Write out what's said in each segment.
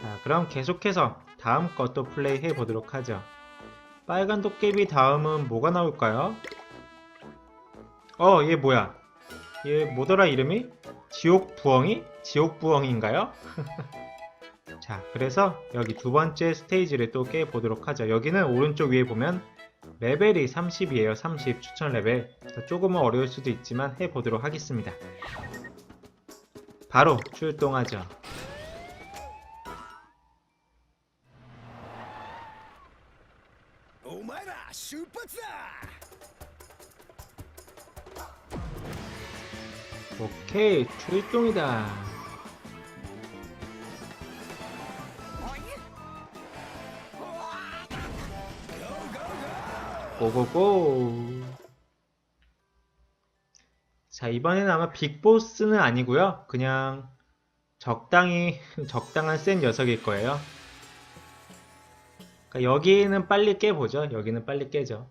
자, 그럼 계속해서 다음 것도 플레이 해 보도록 하죠. 빨간 도깨비 다음은 뭐가 나올까요? 어, 얘 뭐야? 얘 뭐더라 이름이? 지옥 부엉이? 지옥 부엉인가요? 자, 그래서 여기 두 번째 스테이지를 또 깨 보도록 하죠. 여기는 오른쪽 위에 보면 레벨이 30이에요. 30 추천 레벨. 조금은 어려울 수도 있지만 해 보도록 하겠습니다. 바로 출동하죠. 오케이, 출동이다. 고고고. 자, 이번에는 아마 빅보스는 아니고요. 그냥 적당히, 적당한 센 녀석일 거예요. 그러니까 여기는 빨리 깨보죠. 여기는 빨리 깨죠.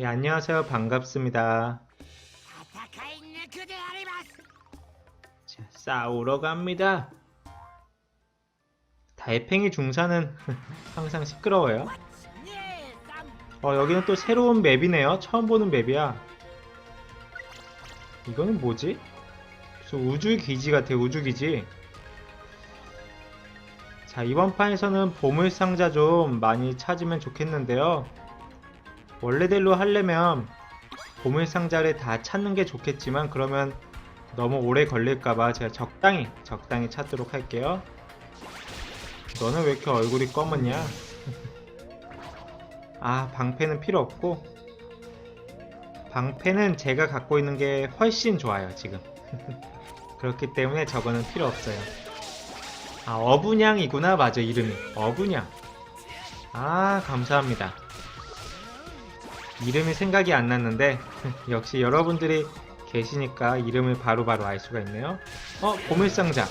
예, 안녕하세요. 반갑습니다. 싸우러 갑니다. 달팽이 중사는 항상 시끄러워요. 어, 여기는 또 새로운 맵이네요. 처음 보는 맵이야. 이거는 뭐지? 우주기지 같아, 우주기지. 자, 이번 판에서는 보물상자 좀 많이 찾으면 좋겠는데요. 원래대로 하려면 보물상자를 다 찾는 게 좋겠지만, 그러면 너무 오래 걸릴까봐 제가 적당히, 적당히 찾도록 할게요. 너는 왜 이렇게 얼굴이 검었냐? 아, 방패는 필요 없고 방패는 제가 갖고 있는 게 훨씬 좋아요, 지금. 그렇기 때문에 저거는 필요 없어요. 아, 어분양이구나. 맞아, 이름이. 어분양. 아, 감사합니다. 이름이 생각이 안 났는데 역시 여러분들이 계시니까 이름을 바로바로 알 수가 있네요. 어, 보물상자.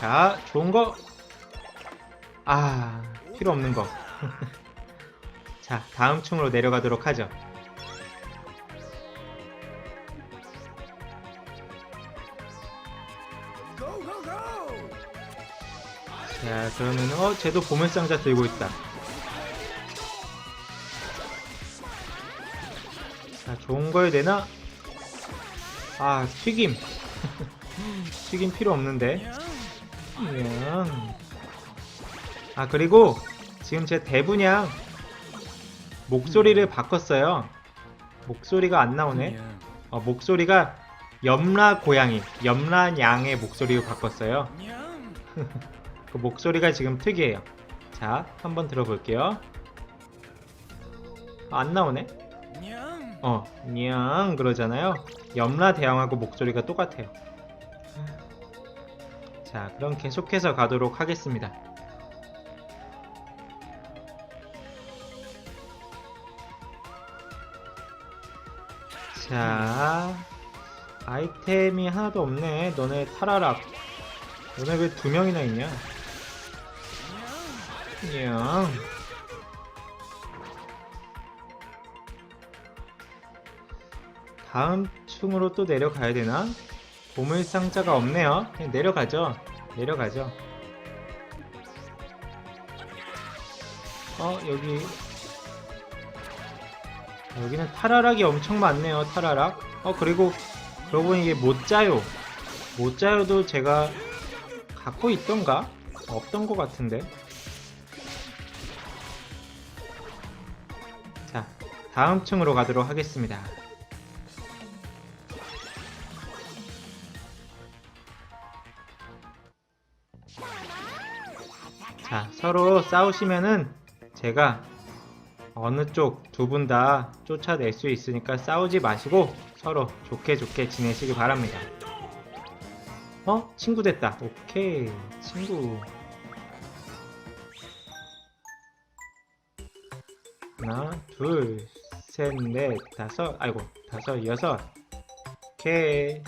자, 좋은 거 아, 필요 없는 거. 자, 다음 층으로 내려가도록 하죠. 자, 그러면, 어, 쟤도 보물상자 들고 있다. 좋은 걸 내나? 아, 튀김. 튀김 필요 없는데. 아 그리고 지금 제 대분양 목소리를 바꿨어요. 목소리가 안 나오네. 어, 목소리가 염라 고양이, 염라 양의 목소리로 바꿨어요. 그 목소리가 지금 특이해요. 자, 한번 들어볼게요. 아, 안 나오네. 어, 냥 그러잖아요. 염라 대왕하고 목소리가 똑같아요. 자, 그럼 계속해서 가도록 하겠습니다. 자, 아이템이 하나도 없네. 너네 타라락. 너네 왜 두 명이나 있냐? 그냥. 다음 층으로 또 내려가야 되나? 보물상자가 없네요. 그냥 내려가죠. 내려가죠. 어, 여기 여기는 타라락이 엄청 많네요 타라락 어 그리고 그러고 보니 이게 못자요 못자요도 제가 갖고 있던가? 없던 것 같은데 자 다음 층으로 가도록 하겠습니다 자 서로 싸우시면은 제가 어느 쪽 두 분 다 쫓아낼 수 있으니까 싸우지 마시고 서로 좋게 좋게 지내시기 바랍니다. 어? 친구 됐다. 오케이. 친구. 하나, 둘, 셋, 넷, 다섯, 아이고, 다섯, 여섯. 오케이.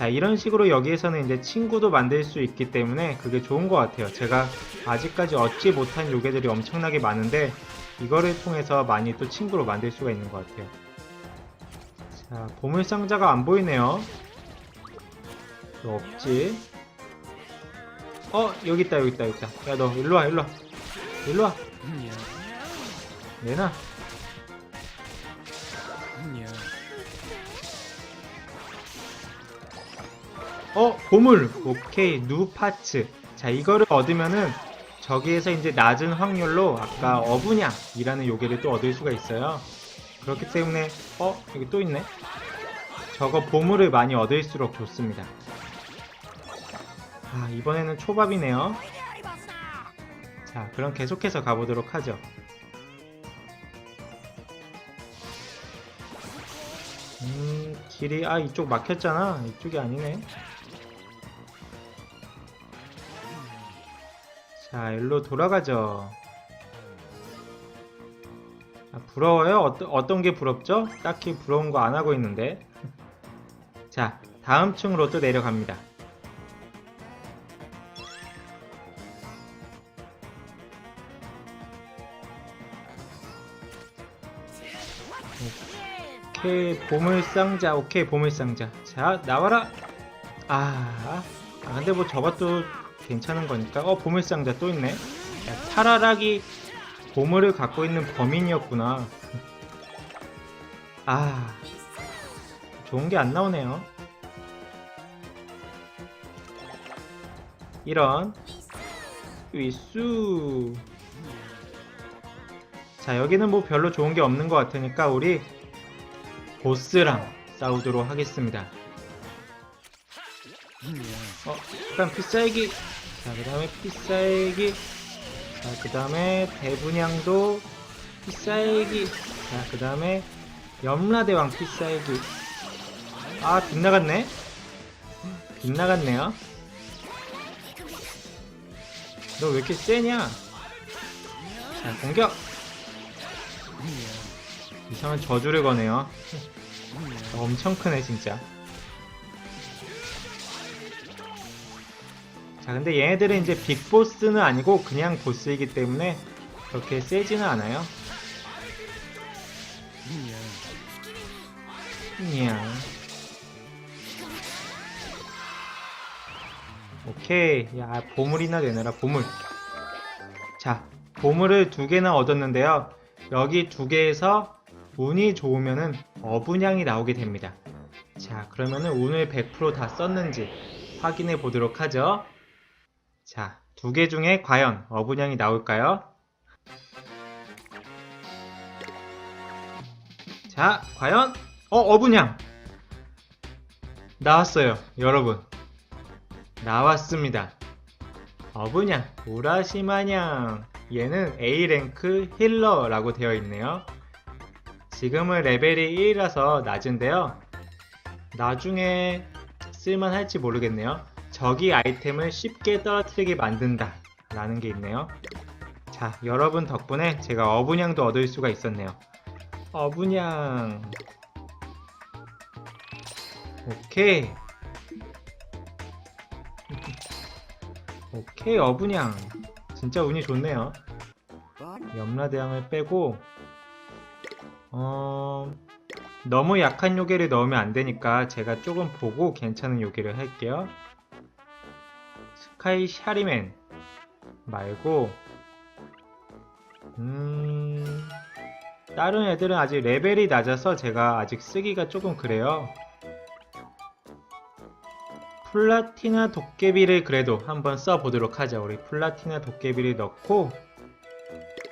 자, 이런 식으로 여기에서는 이제 친구도 만들 수 있기 때문에 그게 좋은 것 같아요. 제가 아직까지 얻지 못한 요괴들이 엄청나게 많은데 이거를 통해서 많이 또 친구로 만들 수가 있는 것 같아요. 자, 보물상자가 안 보이네요. 너 없지? 어, 여기 있다, 여기 있다, 여기 있다. 야, 너 일로 와, 일로 와. 일로 와. 내놔. 어, 보물. 오케이, 누 파츠. 자, 이거를 얻으면은 저기에서 이제 낮은 확률로 아까 어분양이라는 요괴를 또 얻을 수가 있어요. 그렇기 때문에 어, 여기 또 있네. 저거 보물을 많이 얻을수록 좋습니다. 아, 이번에는 초밥이네요. 자, 그럼 계속해서 가보도록 하죠. 음, 길이, 아, 이쪽 막혔잖아. 이쪽이 아니네. 자, 일로 돌아가죠. 아, 부러워요? 어떤, 어떤 게 부럽죠? 딱히 부러운 거 안 하고 있는데. 자, 다음 층으로 또 내려갑니다. 오케이, 보물상자. 오케이, 보물상자. 자, 나와라. 아, 아, 근데 뭐 저것도 괜찮은 거니까. 어, 보물상자 또 있네. 야, 타라락이 보물을 갖고 있는 범인이었구나. 아, 좋은 게 안 나오네요. 이런 위수. 자, 여기는 뭐 별로 좋은 게 없는 것 같으니까 우리 보스랑 싸우도록 하겠습니다. 어, 일단 피싸이기. 자, 그 다음에 피싸이기. 자, 그 다음에 대분양도 피싸이기. 자, 그 다음에 염라대왕 피싸이기. 아, 빗나갔네? 빗나갔네요. 너 왜 이렇게 세냐? 자, 공격! 이상한 저주를 거네요. 엄청 크네, 진짜. 자, 근데 얘네들은 이제 빅보스는 아니고 그냥 보스이기 때문에 그렇게 세지는 않아요. 이야. 오케이. 야, 보물이나 내놔라, 보물. 자, 보물을 두 개나 얻었는데요. 여기 두 개에서 운이 좋으면은 어분양이 나오게 됩니다. 자, 그러면은 운을 100%다 썼는지 확인해 보도록 하죠. 자, 두 개 중에 과연 어분양이 나올까요? 자, 과연 어, 어분양 나왔어요, 여러분. 나왔습니다. 어분양 우라시마냥 얘는 A랭크 힐러라고 되어 있네요. 지금은 레벨이 1이라서 낮은데요. 나중에 쓸만할지 모르겠네요. 적이 아이템을 쉽게 떨어뜨리게 만든다 라는 게 있네요. 자, 여러분 덕분에 제가 어분양도 얻을 수가 있었네요. 어분양. 오케이. 오케이 어분양. 진짜 운이 좋네요. 염라대왕을 빼고 어 너무 약한 요괴를 넣으면 안 되니까 제가 조금 보고 괜찮은 요괴를 할게요 스카이 샤리맨 말고 음 다른 애들은 아직 레벨이 낮아서 제가 아직 쓰기가 조금 그래요 플라티나 도깨비를 그래도 한번 써보도록 하죠. 우리 플라티나 도깨비를 넣고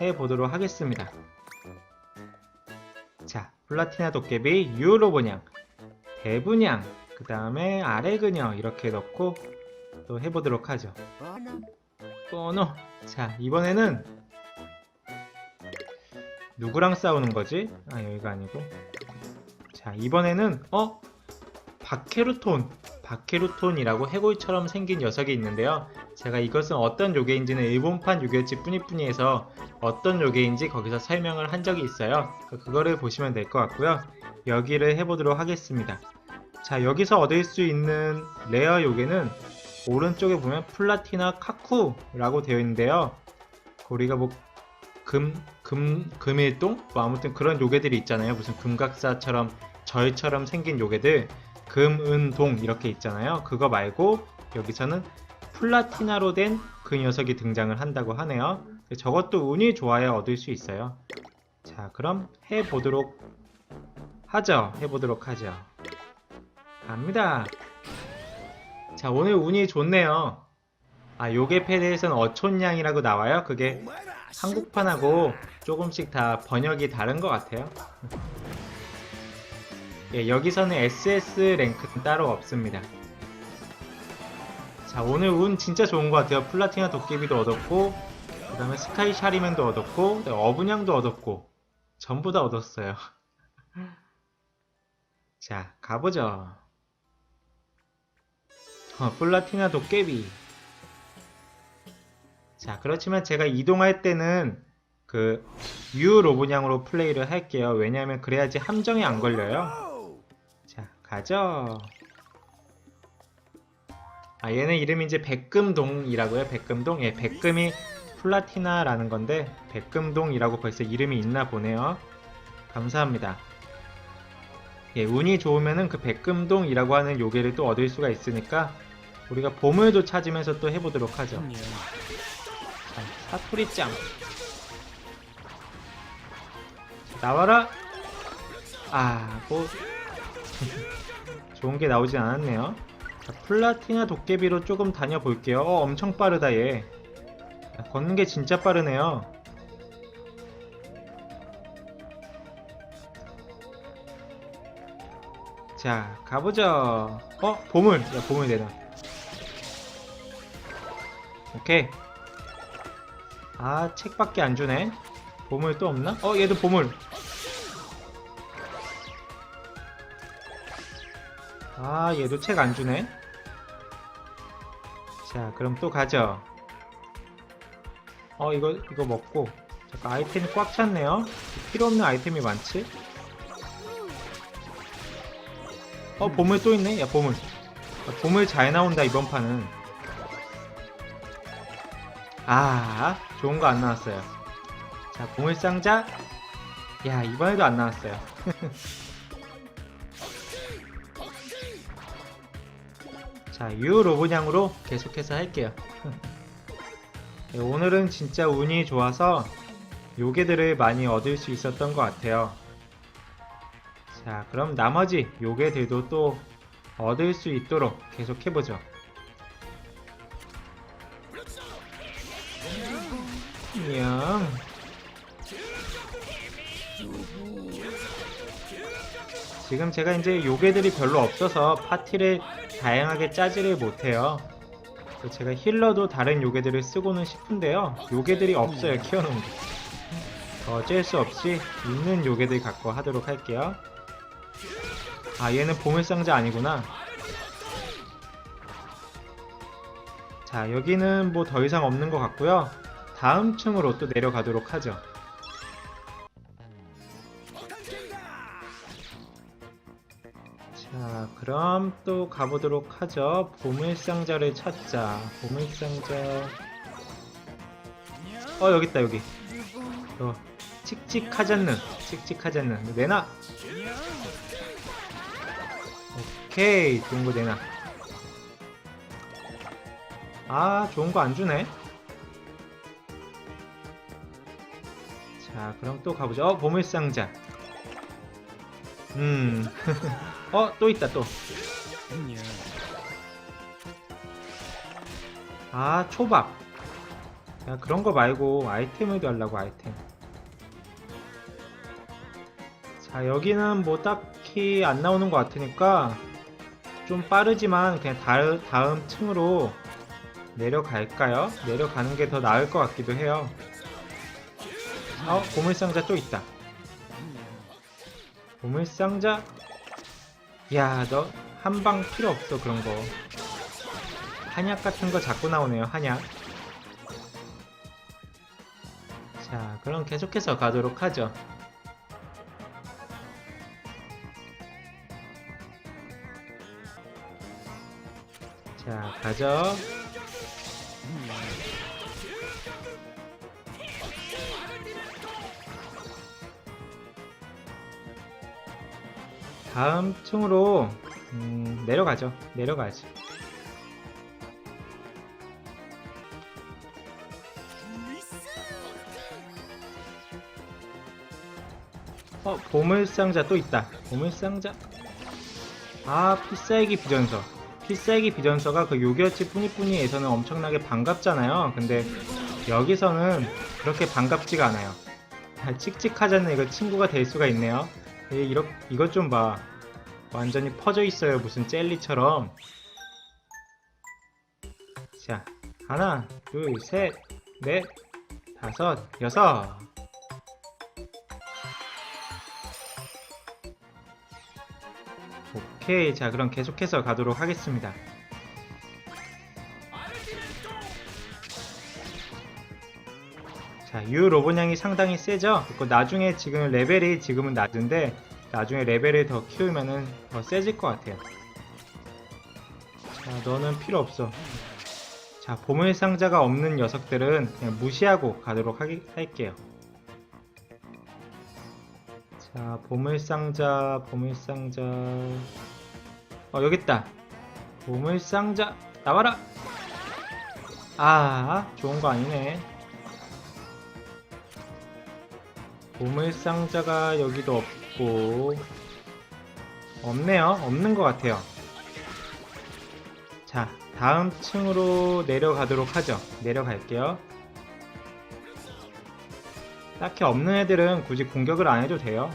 해보도록 하겠습니다. 자, 플라티나 도깨비, 유로보냥, 대분양, 그 다음에 아래그녀 이렇게 넣고 또 해보도록 하죠. 번호. 자, 이번에는 누구랑 싸우는 거지? 아, 여기가 아니고. 자, 이번에는 어? 바케루톤. 바케루톤이라고 해골처럼 생긴 녀석이 있는데요. 제가 이것은 어떤 요괴인지는 일본판 요괴지 뿐이뿐이해서 어떤 요괴인지 거기서 설명을 한 적이 있어요. 그거를 보시면 될 것 같고요. 여기를 해보도록 하겠습니다. 자, 여기서 얻을 수 있는 레어 요괴는 오른쪽에 보면 플라티나 카쿠라고 되어 있는데요. 우리가 뭐 금, 금, 금일동? 뭐 아무튼 그런 요괴들이 있잖아요. 무슨 금각사처럼 저희처럼 생긴 요괴들 금, 은, 동 이렇게 있잖아요. 그거 말고 여기서는 플라티나로 된 그 녀석이 등장을 한다고 하네요. 저것도 운이 좋아야 얻을 수 있어요. 자, 그럼 해보도록 하죠. 해보도록 하죠. 갑니다. 자, 오늘 운이 좋네요. 아, 요괴 패드에서는 어촌양이라고 나와요. 그게 한국판하고 조금씩 다 번역이 다른 것 같아요. 예, 여기서는 SS 랭크는 따로 없습니다. 자, 오늘 운 진짜 좋은 것 같아요. 플라티나 도깨비도 얻었고, 그 다음에 스카이 샤리맨도 얻었고, 그다음에 어분양도 얻었고, 전부 다 얻었어요. 자, 가보죠. 어, 플라티나 도깨비. 자, 그렇지만 제가 이동할 때는 그 U 로봇양으로 플레이를 할게요. 왜냐하면 그래야지 함정이 안 걸려요. 자, 가죠. 아, 얘는 이름이 이제 백금동이라고요. 백금동. 예, 백금이 플라티나라는 건데 백금동이라고 벌써 이름이 있나 보네요. 감사합니다. 예, 운이 좋으면은 그 백금동이라고 하는 요괴를 또 얻을 수가 있으니까 우리가 보물도 찾으면서 또 해보도록 하죠. 자, 사투리짱. 나와라. 아, 뭐 좋은 게 나오진 않았네요. 자, 플라티나 도깨비로 조금 다녀볼게요. 어, 엄청 빠르다 얘. 야, 걷는 게 진짜 빠르네요. 자, 가보죠. 어, 보물. 야, 보물 내놔. 오케이. 아, 책밖에 안 주네. 보물 또 없나? 어, 얘도 보물. 아, 얘도 책 안 주네. 자, 그럼 또 가죠. 어, 이거, 이거 먹고. 잠깐, 아이템이 꽉 찼네요. 필요 없는 아이템이 많지? 어, 보물 또 있네? 야, 보물. 야, 보물 잘 나온다, 이번 판은. 아, 좋은 거 안 나왔어요. 자, 보물상자. 야, 이번에도 안 나왔어요. 자, 유 로봇양으로 계속해서 할게요. 네, 오늘은 진짜 운이 좋아서 요괴들을 많이 얻을 수 있었던 것 같아요. 자, 그럼 나머지 요괴들도 또 얻을 수 있도록 계속 해보죠. 냥 지금 제가 이제 요괴들이 별로 없어서 파티를 다양하게 짜지를 못해요. 제가 힐러도 다른 요괴들을 쓰고는 싶은데요. 요괴들이 없어요, 키워놓은 게. 어쩔 수 없이 있는 요괴들 갖고 하도록 할게요. 아, 얘는 보물상자 아니구나. 자, 여기는 뭐 더 이상 없는 것 같고요. 다음 층으로 또 내려가도록 하죠. 자, 그럼 또 가보도록 하죠. 보물상자를 찾자. 보물상자. 어, 여기 있다, 여기. 어, 칙칙하잖는. 칙칙하잖는. 내놔! 오케이, 좋은 거 내놔. 아, 좋은 거 안 주네. 자, 그럼 또 가보죠. 어, 보물상자. 음. 어, 또 있다, 또. 아, 초밥. 야, 그런 거 말고 아이템을 달라고, 아이템. 자, 여기는 뭐 딱히 안 나오는 것 같으니까 좀 빠르지만 그냥 다음, 다음 층으로 내려갈까요? 내려가는 게 더 나을 것 같기도 해요. 어, 보물상자 또 있다. 보물상자? 야, 너 한 방 필요 없어 그런 거. 한약 같은 거 자꾸 나오네요, 한약. 자, 그럼 계속해서 가도록 하죠. 자, 가죠. 다음 층으로 음, 내려가죠. 내려가지. 어, 보물상자 또 있다. 보물상자. 아, 피싸이기 비전서. 피싸이기 비전서가 그 요기어치 뿌니뿌니에서는 엄청나게 반갑잖아요. 근데 여기서는 그렇게 반갑지가 않아요. 아, 칙칙하잖아. 이거 친구가 될 수가 있네요. 이, 이렇, 이것 좀 봐. 완전히 퍼져 있어요. 무슨 젤리처럼. 자, 하나, 둘, 셋, 넷, 다섯, 여섯. 오케이. 자, 그럼 계속해서 가도록 하겠습니다. 자, 유 로봇냥이 상당히 세죠? 그리고 나중에 지금 레벨이 지금은 낮은데 나중에 레벨을 더 키우면은 더 세질 것 같아요. 자, 너는 필요 없어. 자, 보물 상자가 없는 녀석들은 그냥 무시하고 가도록 하기, 할게요. 자, 보물 상자, 보물 상자. 어, 여기 있다. 보물 상자 나와라. 아, 좋은 거 아니네. 보물 상자가 여기도 없고 없네요. 없는 것 같아요. 자, 다음 층으로 내려가도록 하죠. 내려갈게요. 딱히 없는 애들은 굳이 공격을 안 해도 돼요.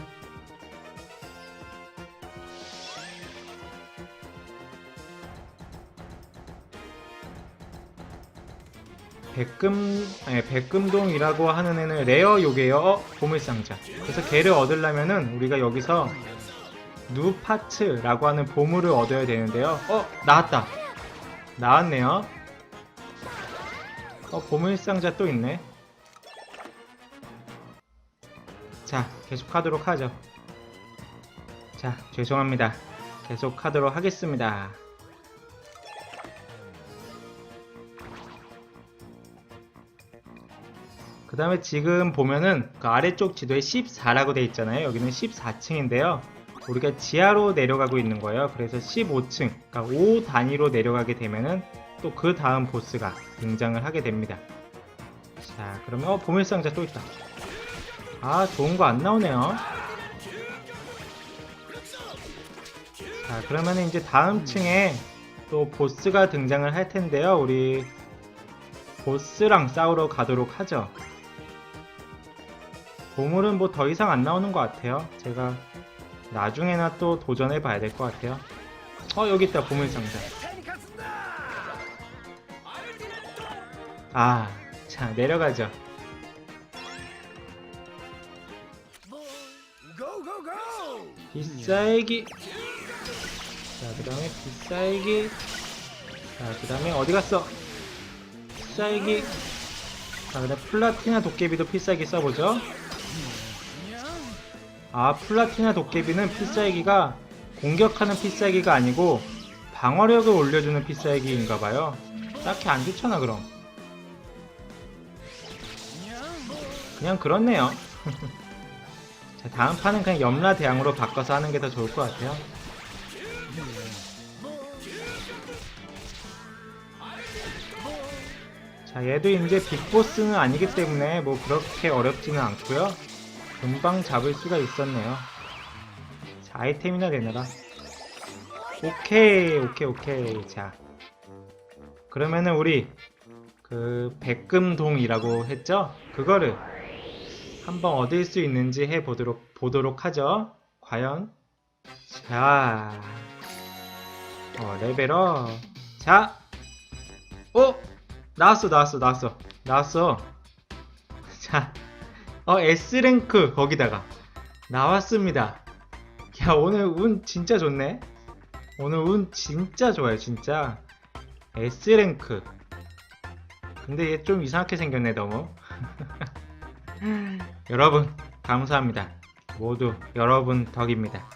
백금, 아니, 백금동이라고 하는 애는 레어 요게요. 어, 보물상자. 그래서 걔를 얻으려면은 우리가 여기서 누파츠라고 하는 보물을 얻어야 되는데요. 어, 나왔다. 나왔네요. 어, 보물상자 또 있네. 자, 계속하도록 하죠. 자, 죄송합니다. 계속하도록 하겠습니다. 그 다음에 지금 보면은 그 아래쪽 지도에 14라고 돼 있잖아요. 여기는 14층인데요. 우리가 지하로 내려가고 있는 거예요. 그래서 15층, 그러니까 5 단위로 내려가게 되면은 또 그 다음 보스가 등장을 하게 됩니다. 자, 그러면 어 보물상자 또 있다. 아, 좋은 거 안 나오네요. 자, 그러면 이제 다음 층에 또 보스가 등장을 할 텐데요. 우리 보스랑 싸우러 가도록 하죠. 보물은 뭐 더 이상 안 나오는 것 같아요. 제가 나중에나 또 도전해 봐야 될 것 같아요. 어, 여기 있다, 보물 상자. 아, 자, 내려가죠. 비싸이기. 자, 그 다음에 비싸이기. 자, 그 다음에 어디 갔어? 비싸이기. 자, 그 다음 플라티나 도깨비도 필살기 써보죠. 아, 플라티나 도깨비는 필살기가 공격하는 필살기가 아니고 방어력을 올려주는 필살기인가봐요. 딱히 안 좋잖아, 그럼. 그냥 그렇네요. 자, 다음 판은 그냥 염라 대왕으로 바꿔서 하는 게 더 좋을 것 같아요. 자, 얘도 이제 빅보스는 아니기 때문에 뭐 그렇게 어렵지는 않고요. 금방 잡을 수가 있었네요. 자, 아이템이나 내놔라. 오케이, 오케이, 오케이. 자, 그러면은 우리 그 백금동이라고 했죠? 그거를 한번 얻을 수 있는지 해보도록 보도록 하죠. 과연 자, 어, 레벨업. 자, 어, 나왔어, 나왔어, 나왔어, 나왔어. 자, 어, S 랭크 거기다가 나왔습니다. 야, 오늘 운 진짜 좋네. 오늘 운 진짜 좋아요, 진짜. S 랭크. 근데 얘 좀 이상하게 생겼네, 너무. 여러분, 감사합니다. 모두 여러분 덕입니다.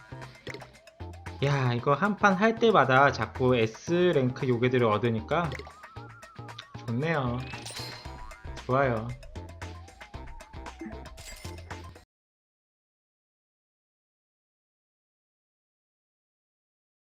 야, 이거 한 판 할 때마다 자꾸 S랭크 요괴들을 얻으니까 좋네요. 좋아요.